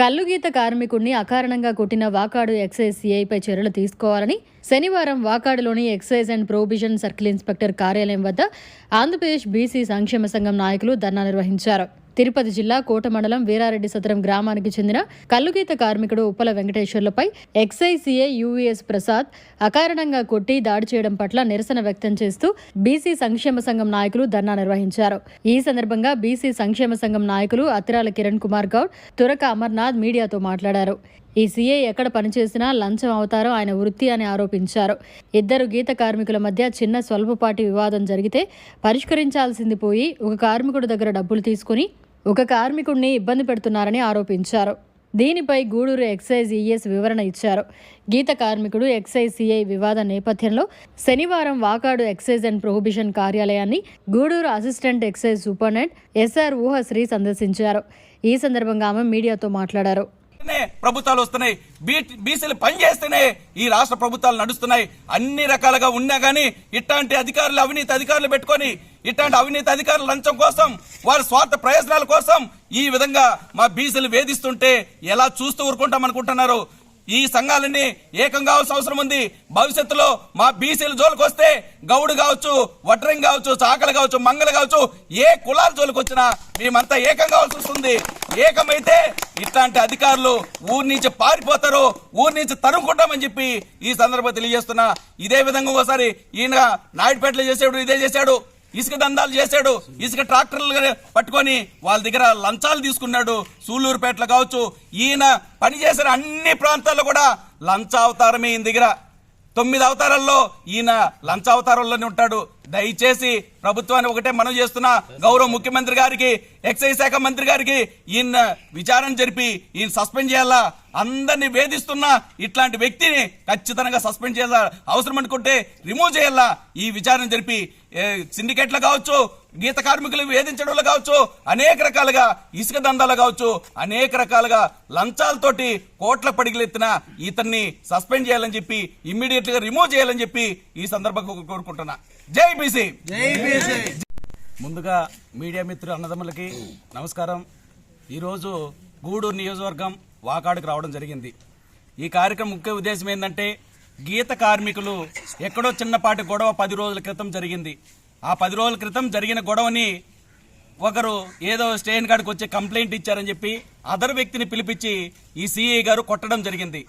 కల్లుగీత కార్మికుడిని అకారణంగా కొట్టిన వాకాడు ఎక్సైజ్ సిఐపై చర్యలు తీసుకోవాలని శనివారం వాకాడులోని excise and provision circle inspector కార్యాలయం వద్ద ఆంధ్రప్రదేశ్ బీసీ సంక్షేమ సంఘం నాయకులు ధర్నా నిర్వహించారు. తిరుపతి జిల్లా కోట మండలం వీరారెడ్డి సత్రం గ్రామానికి చెందిన కల్లుగీత కార్మికుడు ఉప్పల వెంకటేశ్వర్లపై ఎక్సైసీఏ సిఐ ప్రసాద్ అకారణంగా కొట్టి దాడి చేయడం పట్ల నిరసన వ్యక్తం చేస్తూ బీసీ సంక్షేమ సంఘం నాయకులు ధర్నా నిర్వహించారు. ఈ సందర్భంగా బీసీ సంక్షేమ సంఘం నాయకులు అత్తిరాల కిరణ్ కుమార్ గౌడ్ తురక అమర్నాథ్ మీడియాతో మాట్లాడారు. ఈ సీఐ ఎక్కడ పనిచేసినా లంచం అవుతారో ఆయన వృత్తి అని ఆరోపించారు. ఇద్దరు గీత కార్మికుల మధ్య చిన్న స్వల్పపాటి వివాదం జరిగితే పరిష్కరించాల్సింది పోయి ఒక కార్మికుడి దగ్గర డబ్బులు తీసుకుని ఒక కార్మికుడిని ఇబ్బంది పెడుతున్నారని ఆరోపించారు. దీనిపై గూడూరు ఎక్సైజ్ ఈఎస్ వివరణ ఇచ్చారు. గీత కార్మికుడు ఎక్సైజ్ సిఐ వివాద నేపథ్యంలో శనివారం వాకాడు ఎక్సైజ్ అండ్ ప్రొహిబిషన్ కార్యాలయాన్ని Gudur assistant excise superintendent S R సందర్శించారు. ఈ సందర్భంగా ఆమె మీడియాతో మాట్లాడారు. ప్రభుత్వాలు వస్తున్నాయి. బీ- బీసీలు పనిచేస్తేనే ఈ రాష్ట్ర ప్రభుత్వాలు నడుస్తున్నాయి. అన్ని రకాలుగా ఉన్నా గానీ ఇట్లాంటి అధికారులు అవినీతి అధికారులు పెట్టుకొని ఇట్లాంటి అవినీతి అధికారుల లంచం కోసం వారి స్వార్థ ప్రయోజనాల కోసం ఈ విధంగా మా బీసీలు వేధిస్తుంటే ఎలా చూస్తూ ఊరుకుంటాం అనుకుంటున్నారు? ఈ సంఘాలన్నీ ఏకం కావాల్సిన అవసరం ఉంది. భవిష్యత్తులో మా బీసీల జోలికి వస్తే గౌడు కావచ్చు వడ్రంగి కావచ్చు చాకలు కావచ్చు మంగళ కావచ్చు ఏ కులాల జోలికి వచ్చినా మేమంతా ఏకం కావాల్సి వస్తుంది. ఏకమైతే ఇట్లాంటి అధికారులు ఊరి నుంచి పారిపోతారు ఊరి నుంచి తరుముకుంటామని చెప్పి ఈ సందర్భంగా తెలియజేస్తున్నా. ఇదే విధంగా ఒకసారి ఈయన నాయుడుపేటలో చేసాడు ఇదే చేశాడు. ఇసుక దందాలు చేశాడు. ఇసుక ట్రాక్టర్లు పట్టుకొని వాళ్ళ దగ్గర లంచాలు తీసుకున్నాడు. సూళ్ళూరుపేటలో కావచ్చు. ఈయన పనిచేసిన అన్ని ప్రాంతాల్లో కూడా లంచావతారమే ఈయన దగ్గర. తొమ్మిది అవతారాల్లో ఈయన లంచ అవతారంలోనే ఉంటాడు. దయచేసి ప్రభుత్వాన్ని ఒకటే మనం చేస్తున్న. గౌరవ ముఖ్యమంత్రి గారికి ఎక్సైజ్ శాఖ మంత్రి గారికి ఈయన విచారణ జరిపి ఈయన సస్పెండ్ చేయాలా? అందరినీ వేధిస్తున్న ఇట్లాంటి వ్యక్తిని ఖచ్చితంగా సస్పెండ్ చేయాలా అవసరం అనుకుంటే రిమూవ్ చేయాలా? ఈ విచారణ జరిపి సిండికేట్లు కావచ్చు గీత కార్మికులు వేధించడంలో కావచ్చు అనేక రకాలుగా ఇసుక దందాలు కావచ్చు అనేక రకాలుగా లంచాలతోటి కోట్ల పడిగలెత్తిన ఇతన్ని సస్పెండ్ చేయాలని చెప్పి ఇమ్మీడియట్గా రిమూవ్ చేయాలని చెప్పి ఈ సందర్భంగా కోరుకుంటున్నా. జై బీసీ! ముందుగా మీడియా మిత్రులు అన్నదమ్ములకి నమస్కారం. ఈరోజు గూడూరు నియోజకవర్గం వాకాడుకు రావడం జరిగింది. ఈ కార్యక్రమం ముఖ్య ఉద్దేశం ఏంటంటే గీత కార్మికులు ఎక్కడో చిన్నపాటి గొడవ పది రోజుల క్రితం జరిగింది. ఆ పది రోజుల క్రితం జరిగిన గొడవని ఒకరు ఏదో స్టేషన్ కాడికి వచ్చి కంప్లైంట్ ఇచ్చారని చెప్పి అదర్ వ్యక్తిని పిలిపించి ఈ సిఐ గారు కొట్టడం జరిగింది.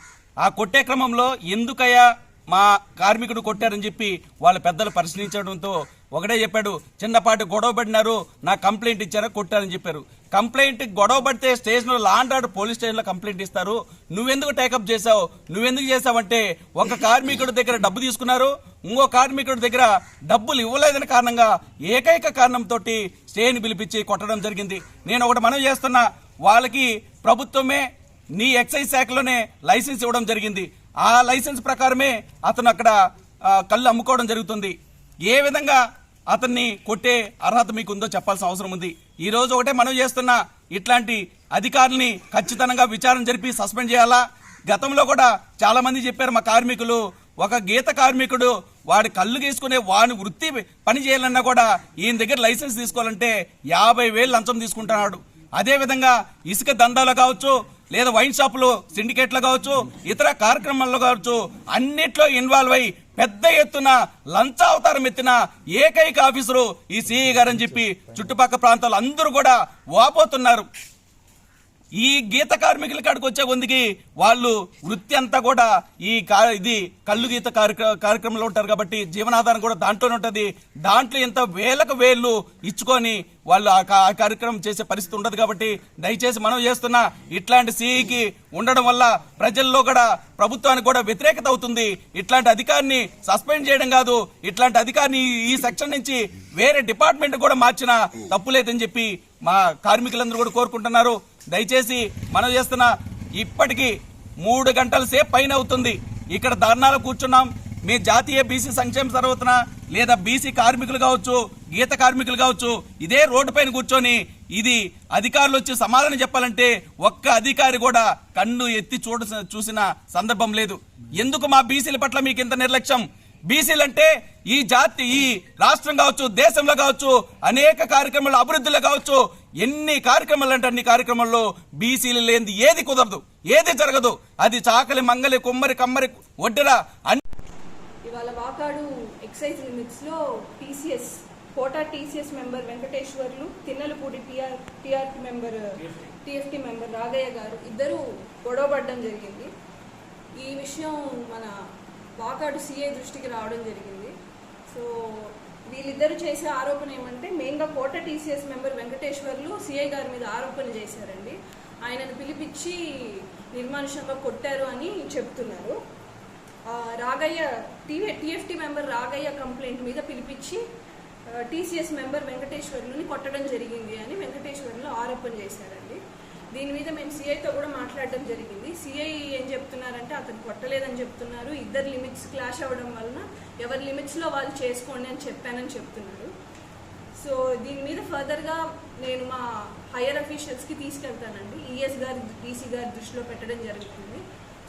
ఆ కొట్టే క్రమంలో ఎందుకయ్యా మా కార్మికుడు కొట్టారని చెప్పి వాళ్ళ పెద్దలు పరిశీలించడంతో ఒకటే చెప్పాడు చిన్నపాటి గొడవ పడినారు నా కంప్లైంట్ ఇచ్చారా కొట్టారని చెప్పారు. కంప్లైంట్ గొడవ పడితే స్టేషన్లో లాండ్ ఆర్డర్ పోలీస్ స్టేషన్లో కంప్లైంట్ ఇస్తారు. నువ్వెందుకు టేకప్ చేసావు నువ్వెందుకు చేసావంటే ఒక కార్మికుడి దగ్గర డబ్బు తీసుకున్నారు. ఇంకో కార్మికుడి దగ్గర డబ్బులు ఇవ్వలేదని కారణంగా ఏకైక కారణంతో స్టేని పిలిపించి కొట్టడం జరిగింది. నేను ఒకటి మనం చేస్తున్నా వాళ్ళకి ప్రభుత్వమే నీ ఎక్సైజ్ శాఖలోనే లైసెన్స్ ఇవ్వడం జరిగింది. ఆ లైసెన్స్ ప్రకారమే అతను అక్కడ కళ్ళు అమ్ముకోవడం జరుగుతుంది. ఏ విధంగా అతన్ని కొట్టే అర్హత మీకు ఉందో చెప్పాల్సిన అవసరం ఉంది. ఈ రోజు ఒకటే మనం చేస్తున్న ఇట్లాంటి అధికారుల్ని ఖచ్చితంగా విచారణ జరిపి సస్పెండ్ చేయాలా? గతంలో కూడా చాలా మంది చెప్పారు మా కార్మికులు ఒక గీత కార్మికుడు వాడి కళ్ళు గీసుకునే వాని వృత్తి పని చేయాలన్నా కూడా ఈయన దగ్గర లైసెన్స్ తీసుకోవాలంటే యాభై వేలు లంచం తీసుకుంటున్నాడు. అదేవిధంగా ఇసుక దందాలు కావచ్చు లేదా వైన్ షాపులు సిండికేట్లో కావచ్చు ఇతర కార్యక్రమాల్లో కావచ్చు అన్నిట్లో ఇన్వాల్వ్ అయ్యి పెద్ద ఎత్తున లంచావతారం ఎత్తిన ఏకైక ఆఫీసరు ఈ సిఐ గారని చెప్పి చుట్టుపక్కల ప్రాంతాలు అందరూ కూడా వాపోతున్నారు. ఈ గీత కార్మికుల కాడికి వచ్చే కొందికి వాళ్ళు వృత్తి అంతా కూడా ఈ కా- ఇది కళ్ళు గీత కార్యక్ర- కార్యక్రమంలో ఉంటారు కాబట్టి జీవనాధారం కూడా దాంట్లోనే ఉంటుంది. దాంట్లో ఎంత వేలకు వేళ్ళు ఇచ్చుకొని వాళ్ళు ఆ కా- కార్యక్రమం చేసే పరిస్థితి ఉండదు కాబట్టి దయచేసి మనం చేస్తున్న ఇట్లాంటి సిఈకి ఉండడం వల్ల ప్రజల్లో కూడా ప్రభుత్వానికి కూడా వ్యతిరేకత అవుతుంది. ఇట్లాంటి అధికారిని సస్పెండ్ చేయడం కాదు. ఇట్లాంటి అధికారిని ఈ- సెక్షన్ నుంచి వేరే డిపార్ట్మెంట్ కూడా మార్చిన తప్పులేదని చెప్పి మా కార్మికులందరూ కూడా కోరుకుంటున్నారు. దయచేసి మనం చేస్తున్న ఇప్పటికీ మూడు గంటల సేపు పైన అవుతుంది. ఇక్కడ ధర్నాలు కూర్చున్నాం. మీ జాతీయ బీసీ సంక్షేమ సర్వతన లేదా బీసీ కార్మికులు కావచ్చు గీత కార్మికులు కావచ్చు ఇదే రోడ్డు పైన కూర్చొని ఇది అధికారులు వచ్చి సమాధానం చెప్పాలంటే ఒక్క అధికారి కూడా కన్ను ఎత్తి చూడ చూసిన సందర్భం లేదు. ఎందుకు మా బీసీల పట్ల మీకు ఇంత నిర్లక్ష్యం? బీసీలు అంటే ఈ జాతి ఈ రాష్ట్రం కావచ్చు దేశంలో కావచ్చు అనేక కార్యక్రమాలు అభివృద్ధిలో కావచ్చు ఎన్ని కార్యక్రమాలు అంటే అన్ని కార్యక్రమాల్లో బీసీలు లేనిది ఏది కుదరదు ఏది జరగదు. అది చాకలి మంగలి కుమ్మరి కమ్మరి ఒడ్డెర అన్ని ఇవాళ వాకాడు ఎక్సైజ్ లిమిట్స్లో TCS Kota TCS member Venkateswarlu Tinnalapudi TR TRP member TFT member Raghaiah గారు ఇద్దరు గొడవపడడం జరిగింది. ఈ విషయం మన వాకాడు సీఏ దృష్టికి రావడం జరిగింది. సో వీళ్ళిద్దరు చేసే ఆరోపణ ఏమంటే మెయిన్గా Kota TCS member Venkateswarlu CI గారి మీద ఆరోపణ చేశారండి. ఆయనను పిలిపించి నిర్మానుషంగా కొట్టారు అని చెప్తున్నారు. Ragaiah TV TFT member Ragaiah complaint మీద పిలిపించి టీసీఎస్ మెంబర్ వెంకటేశ్వర్లుని కొట్టడం జరిగింది అని వెంకటేశ్వర్లు ఆరోపణ చేశారండి. దీని మీద మేము సిఐతో కూడా మాట్లాడడం జరిగింది. సిఐ ఏం చెప్తున్నారంటే అతను కొట్టలేదని చెప్తున్నారు. ఇద్దరు లిమిట్స్ క్లాష్ అవ్వడం వలన ఎవరి లిమిట్స్లో వాళ్ళు చేసుకోండి అని చెప్పానని చెప్తున్నారు. సో దీని మీద ఫర్దర్గా నేను మా హయ్యర్ అఫీషియల్స్కి తీసుకెళ్తానండి. ఈఎస్ గారి డీసీ గారి దృష్టిలో పెట్టడం జరుగుతుంది.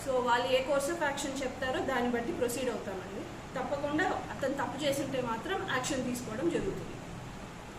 సో వాళ్ళు ఏ కోర్స్ ఆఫ్ యాక్షన్ చెప్తారో దాన్ని బట్టి ప్రొసీడ్ అవుతామండి. తప్పకుండా అతను తప్పు చేస్తుంటే మాత్రం యాక్షన్ తీసుకోవడం జరుగుతుంది.